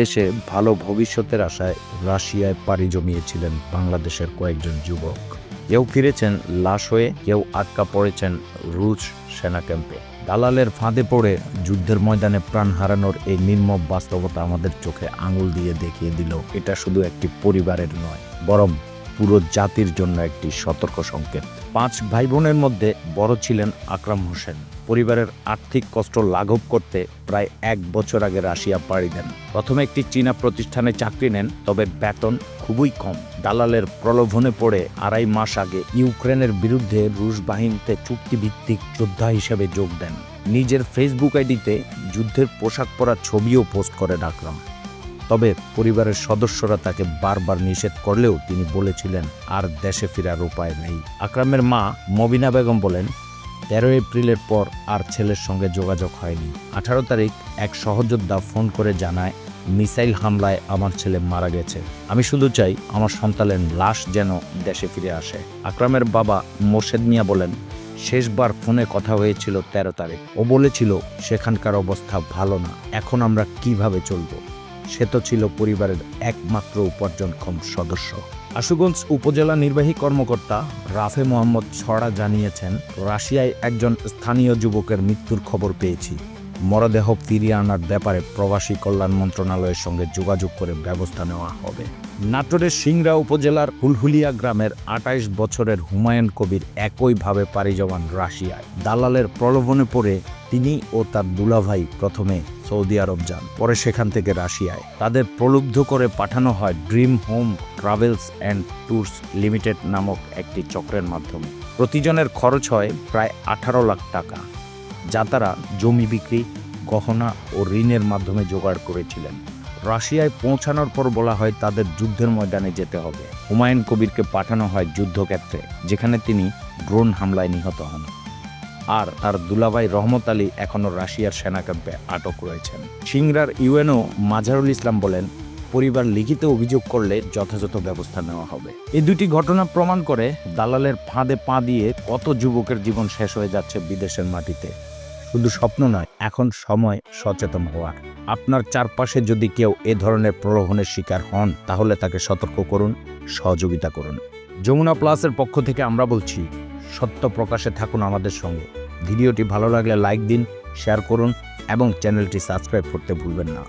দেশে ভালো ভবিষ্যতের আশায় রাশিয়ায় পাড়ি জমিয়েছিলেন বাংলাদেশের কয়েকজন যুবক। কেউ ফিরেছেন লাশ হয়ে, কেউ আটকা পড়েছেন রুশ সেনা ক্যাম্পে। দালালের ফাঁদে পড়ে যুদ্ধের ময়দানে প্রাণ হারানোর এই নির্মম বাস্তবতা আমাদের চোখে আঙুল দিয়ে দেখিয়ে দিল, এটা শুধু একটি পরিবারের নয়, বরং পুরো জাতির জন্য একটি সতর্ক সংকেত। পাঁচ ভাই বোনের মধ্যে বড় ছিলেন আকরাম হোসেন। পরিবারের আর্থিক কষ্ট লাঘব করতে প্রায় এক বছর আগে রাশিয়া পাড়ি দেন। প্রথমে একটি চীনা প্রতিষ্ঠানে চাকরি নেন, তবে বেতন খুবই কম। দালালের প্রলোভনে পড়ে আড়াই মাস আগে ইউক্রেনের বিরুদ্ধে রুশ বাহিনীতে চুক্তিভিত্তিক যোদ্ধা হিসেবে যোগ দেন। নিজের ফেসবুক আইডিতে যুদ্ধের পোশাক পরা ছবিও পোস্ট করেন আকরাম। তবে পরিবারের সদস্যরা তাকে বারবার নিষেধ করলেও তিনি বলেছিলেন, আর দেশে ফেরার উপায় নেই। আকরামের মা মবিনা বেগম বলেন তেরো এপ্রিলের পর আর ছেলের সঙ্গে যোগাযোগ হয়নি। আঠারো তারিখ এক সহযোদ্ধা ফোন করে জানায়, মিসাইল হামলায় আমার ছেলে মারা গেছে। আমি শুধু চাই আমার সন্তানের লাশ যেন দেশে ফিরে আসে। আকরামের বাবা মোর্শেদ মিয়া বলেন, শেষবার ফোনে কথা হয়েছিল তেরো তারিখ। ও বলেছিল, সেখানকার অবস্থা ভালো না। এখন আমরা কীভাবে চলবো? সে তো ছিল পরিবারের একমাত্র উপার্জনক্ষম সদস্য। আশুগঞ্জ উপজেলা নির্বাহী কর্মকর্তা রাফে মোহাম্মদ ছড়া জানিয়েছেন, রাশিয়ায় একজন স্থানীয় যুবকের মৃত্যুর খবর পেয়েছি। মরদেহ ফিরিয়ে আনার ব্যাপারে প্রবাসী কল্যাণ মন্ত্রণালয়ের সঙ্গে যোগাযোগ করে ব্যবস্থা নেওয়া হবে। নাটোরের সিংড়া উপজেলার হুলহুলিয়া গ্রামের আটাইশ বছরের হুমায়ুন কবির একইভাবে পাড়ি জমান রাশিয়ায়। দালালের প্রলোভনে পড়ে তিনি ও তার দুলাভাই প্রথমে সৌদি আরব যান, পরে সেখান থেকে রাশিয়ায়। তাদের প্রলুব্ধ করে পাঠানো হয় dream home travels and tours limited নামক একটি চক্রের মাধ্যমে। প্রতিজনের খরচ হয় প্রায় আঠারো লাখ টাকা, যা তারা জমি বিক্রি, গহনা ও ঋণের মাধ্যমে জোগাড় করেছিলেন। রাশিয়ায় পৌঁছানোর পর বলা হয় তাদের যুদ্ধের ময়দানে যেতে হবে। হুমায়ুন কবিরকে পাঠানো হয় যুদ্ধক্ষেত্রে, যেখানে তিনি ড্রোন হামলায় নিহত হন। আর তার দুলাভাই রহমত আলী এখনও রাশিয়ার সেনা ক্যাম্পে আটক রয়েছেন। সিংরার ইউএনও মাজারুল ইসলাম বলেন, পরিবার লিখিত অভিযোগ করলে যথাযথ ব্যবস্থা নেওয়া হবে। এই দুটি ঘটনা প্রমাণ করে দালালের ফাঁদে পা দিয়ে কত যুবকের জীবন শেষ হয়ে যাচ্ছে বিদেশের মাটিতে। শুধু স্বপ্ন নয়, এখন সময় সচেতন হওয়ার। আপনার চারপাশে যদি কেউ এ ধরনের প্রলোভনের শিকার হন, তাহলে তাকে সতর্ক করুন, সহযোগিতা করুন। যমুনা প্লাসের পক্ষ থেকে আমরা বলছি, সত্য প্রকাশে থাকুন আমাদের সঙ্গে। ভিডিওটি ভালো লাগলে লাইক দিন শেয়ার করুন এবং চ্যানেলটি সাবস্ক্রাইব করতে ভুলবেন না।